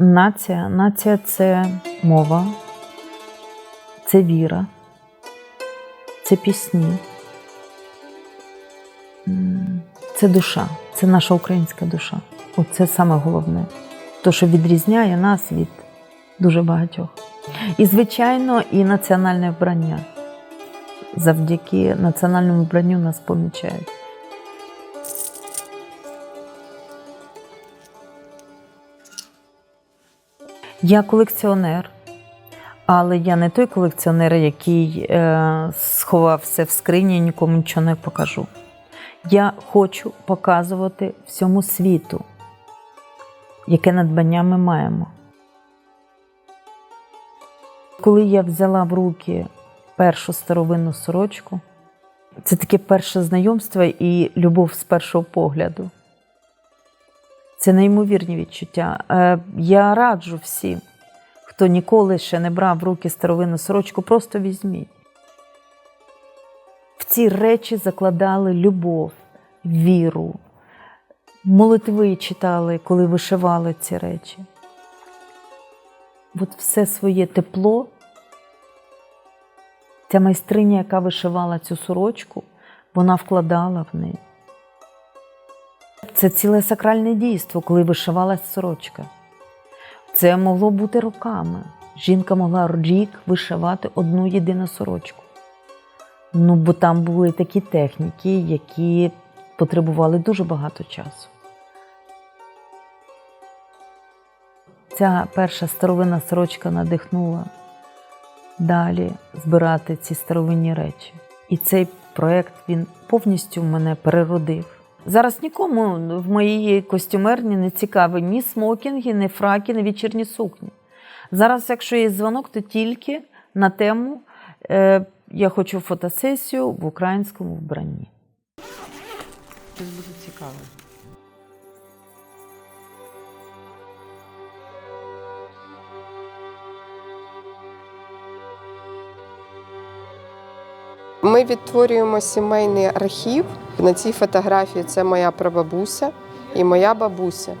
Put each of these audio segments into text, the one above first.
Нація. Нація це мова, це віра, це пісні, це душа, це наша українська душа. Оце саме головне. То, що відрізняє нас від дуже багатьох. І, звичайно, і національне вбрання. Завдяки національному вбранню нас помічають. Я колекціонер, але я не той колекціонер, який е, сховався в скрині і нікому нічого не покажу. Я хочу показувати всьому світу, яке надбання ми маємо. Коли я взяла в руки першу старовинну сорочку, це таке перше знайомство і любов з першого погляду. Це неймовірні відчуття. Е, Я раджу всім, хто ніколи ще не брав в руки старовинну сорочку, просто візьміть. В ці речі закладали любов, віру, молитви читали, коли вишивали ці речі. От все своє тепло, ця майстриня, яка вишивала цю сорочку, вона вкладала в неї. Це ціле сакральне дійство, коли вишивалась сорочка. Це могло бути роками. Жінка могла рік вишивати одну єдину сорочку. Ну, бо там були такі техніки, які потребували дуже багато часу. Ця перша старовинна сорочка надихнула далі збирати ці старовинні речі. І цей проєкт він повністю мене переродив. Зараз нікому в моїй костюмерні не цікаві ні смокінги, ні фраки, ні вечірні сукні. Зараз, якщо є дзвонок, то тільки на тему е, я хочу фотосесію в українському вбранні. Це буде цікаво. Ми відтворюємо сімейний архів. На цій фотографії це моя прабабуся і моя бабуся.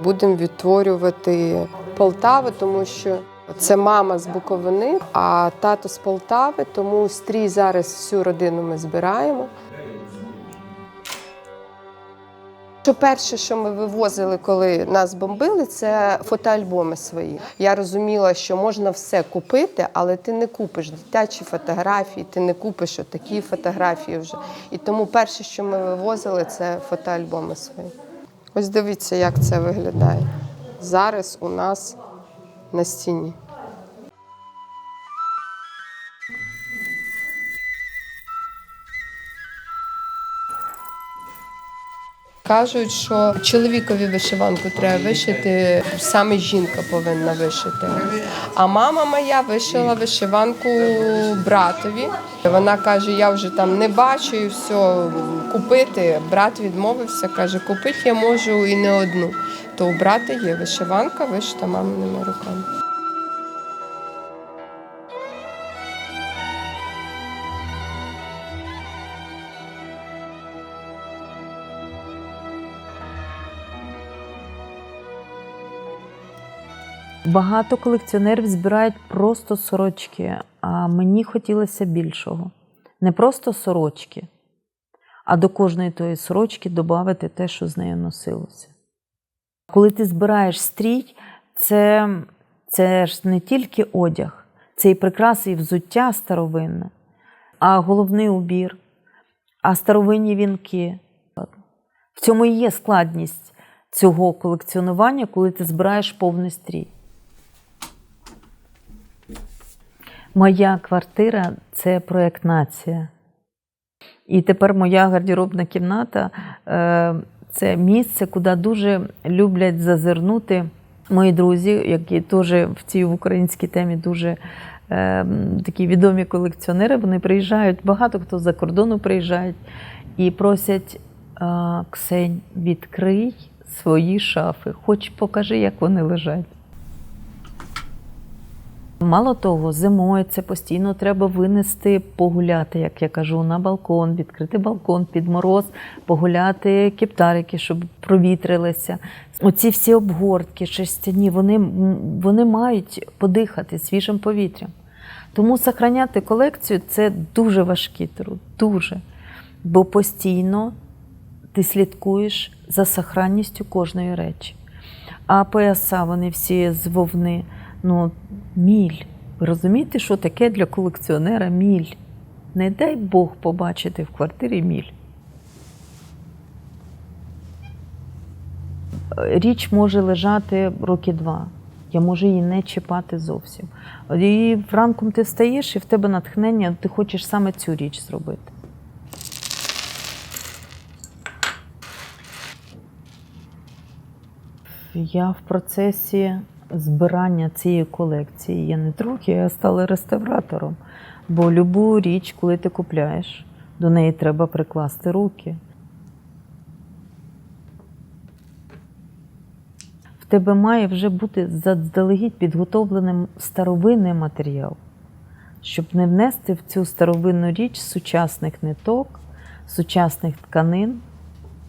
Будемо відтворювати Полтаву, тому що це мама з Буковини, а тато з Полтави, тому стрій зараз всю родину ми збираємо. Що перше, що ми вивозили, коли нас бомбили, це фотоальбоми свої. Я розуміла, що можна все купити, але ти не купиш дитячі фотографії, ти не купиш такі фотографії вже. І тому перше, що ми вивозили, це фотоальбоми свої. Ось дивіться, як це виглядає. Зараз у нас на стіні. Кажуть, що чоловікові вишиванку треба вишити, саме жінка повинна вишити. А мама моя вишила вишиванку братові. Вона каже: я вже там не бачу і все купити. Брат відмовився, каже, купити я можу і не одну. То у брата є вишиванка, вишита маминими руками. Багато колекціонерів збирають просто сорочки, а мені хотілося більшого. Не просто сорочки, а до кожної тої сорочки додати те, що з нею носилося. Коли ти збираєш стрій, це, це ж не тільки одяг, це і прикраси, і взуття старовинне, а головний убір, а старовинні вінки. В цьому і є складність цього колекціонування, коли ти збираєш повний стрій. Моя квартира це проєкт нація. І тепер моя гардеробна кімната е, це місце, куди дуже люблять зазирнути мої друзі, які теж в цій українській темі дуже е, такі відомі колекціонери. Вони приїжджають, багато хто за кордону приїжджають і просять е, Ксень, відкрий свої шафи, хоч покажи, як вони лежать. Мало того, зимою це постійно треба винести погуляти, як я кажу, на балкон, відкрити балкон під мороз, погуляти кептарики, щоб провітрилися. Оці всі обгортки, шерстяні, вони, вони мають подихати свіжим повітрям. Тому сохраняти колекцію це дуже важкий труд, дуже. Бо постійно ти слідкуєш за сохранністю кожної речі. А пояса вони всі з вовни. Ну, міль. Ви розумієте, що таке для колекціонера міль? Не дай Бог побачити в квартирі міль. Річ може лежати роки два. Я можу її не чіпати зовсім. І вранком ти встаєш, і в тебе натхнення, ти хочеш саме цю річ зробити. Я в процесі збирання цієї колекції. Я не трохи, я стала реставратором. Бо любу річ, коли ти купляєш, до неї треба прикласти руки. В тебе має вже бути заздалегідь підготовлений старовинний матеріал, щоб не внести в цю старовинну річ сучасних ниток, сучасних тканин.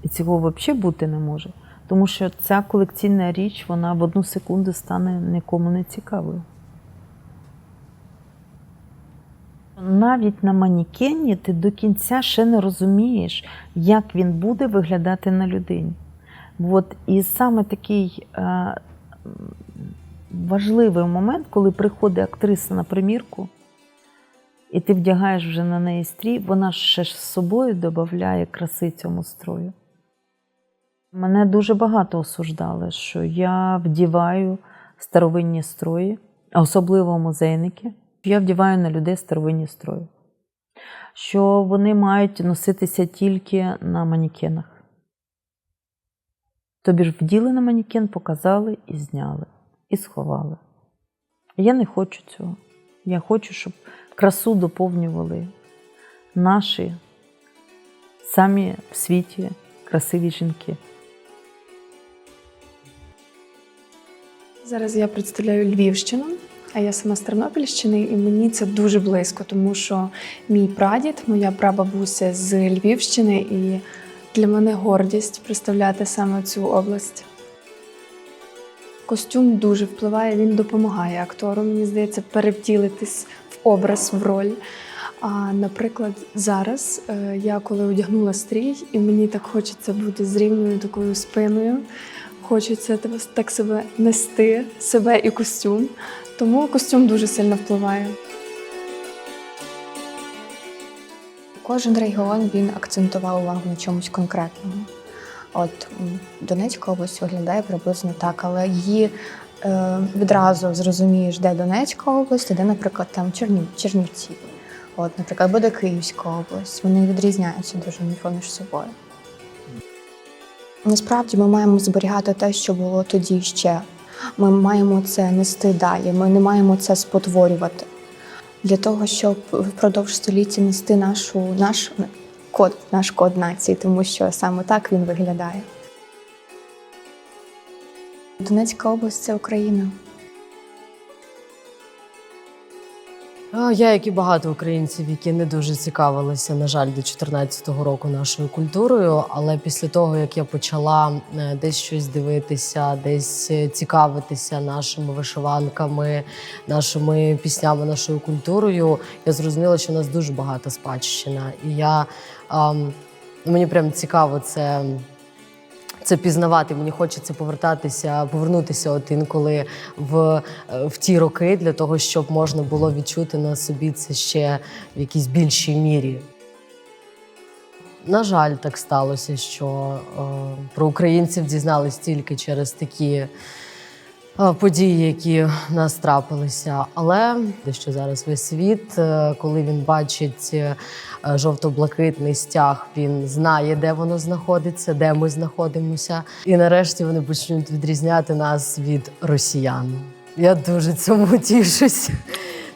І цього взагалі бути не може. Тому що ця колекційна річ вона в одну секунду стане нікому не цікавою. Навіть на манікені ти до кінця ще не розумієш, як він буде виглядати на людині. От, і саме такий е, важливий момент, коли приходить актриса на примірку, і ти вдягаєш вже на неї стрій, вона ще з собою додає краси цьому строю. Мене дуже багато осуждали, що я вдіваю старовинні строї, а особливо музейники. Я вдіваю на людей старовинні строї, що вони мають носитися тільки на манікенах. Тобі ж вділи на манікен, показали і зняли, і сховали. Я не хочу цього. Я хочу, щоб красу доповнювали наші самі в світі красиві жінки. Зараз я представляю Львівщину, а я сама з Тернопільщини, і мені це дуже близько, тому що мій прадід, моя прабабуся з Львівщини, і для мене гордість представляти саме цю область. Костюм дуже впливає, він допомагає актору, мені здається, перевтілитись в образ, в роль. А наприклад, зараз е, я коли одягнула стрій, і мені так хочеться бути з рівною такою спиною, хочеться так себе нести, себе і костюм. Тому костюм дуже сильно впливає. Кожен регіон він акцентував увагу на чомусь конкретному. От Донецька область виглядає приблизно так, але її е, відразу зрозумієш, де Донецька область, а де, наприклад, там Чернів, Чернівці. От, наприклад, буде Київська область. Вони відрізняються дуже поміж собою. Насправді ми маємо зберігати те, що було тоді ще. Ми маємо це нести далі. Ми не маємо це спотворювати для того, щоб впродовж століття нести нашу, наш код, наш код нації, тому що саме так він виглядає. Донецька область це Україна. Я, як і багато українців, які не дуже цікавилися, на жаль, до 2014 року нашою культурою. Але після того, як я почала е, десь щось дивитися, десь е, цікавитися нашими вишиванками, нашими піснями, нашою культурою, я зрозуміла, що у нас дуже багата спадщина. І я ам, мені прям цікаво це це пізнавати. Мені хочеться повертатися, повернутися от інколи в, в ті роки для того, щоб можна було відчути на собі це ще в якійсь більшій мірі. На жаль, так сталося, що е, про українців дізнались тільки через такі події, які в нас трапилися. Але що зараз весь світ, е, коли він бачить е, жовто-блакитний стяг, він знає, де воно знаходиться, де ми знаходимося. І нарешті вони почнуть відрізняти нас від росіян. Я дуже цьому тішусь,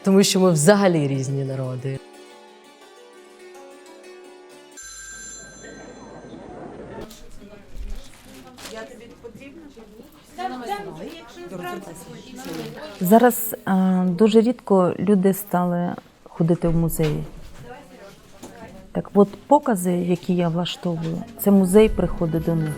тому що ми взагалі різні народи. Зараз а, дуже рідко люди стали ходити в музеї. Так от покази, які я влаштовую, це музей приходить до них.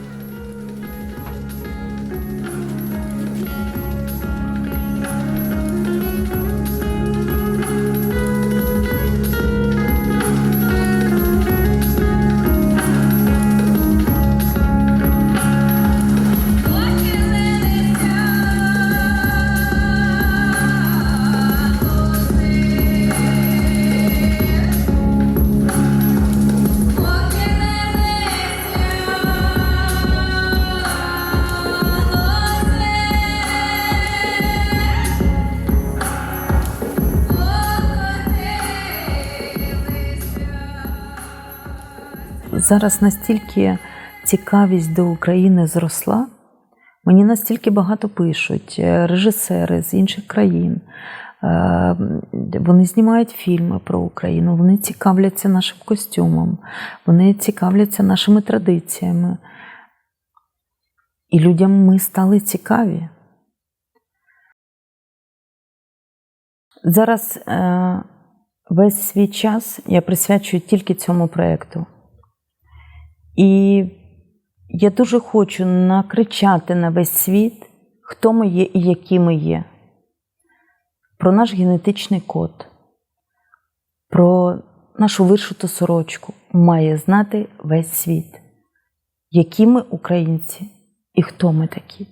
Зараз настільки цікавість до України зросла. Мені настільки багато пишуть е, режисери з інших країн. Е, Вони знімають фільми про Україну, вони цікавляться нашим костюмом, вони цікавляться нашими традиціями. І людям ми стали цікаві. Зараз е, весь свій час я присвячую тільки цьому проєкту. І я дуже хочу накричати на весь світ, хто ми є і які ми є, про наш генетичний код, про нашу вишиту сорочку має знати весь світ, які ми українці і хто ми такі.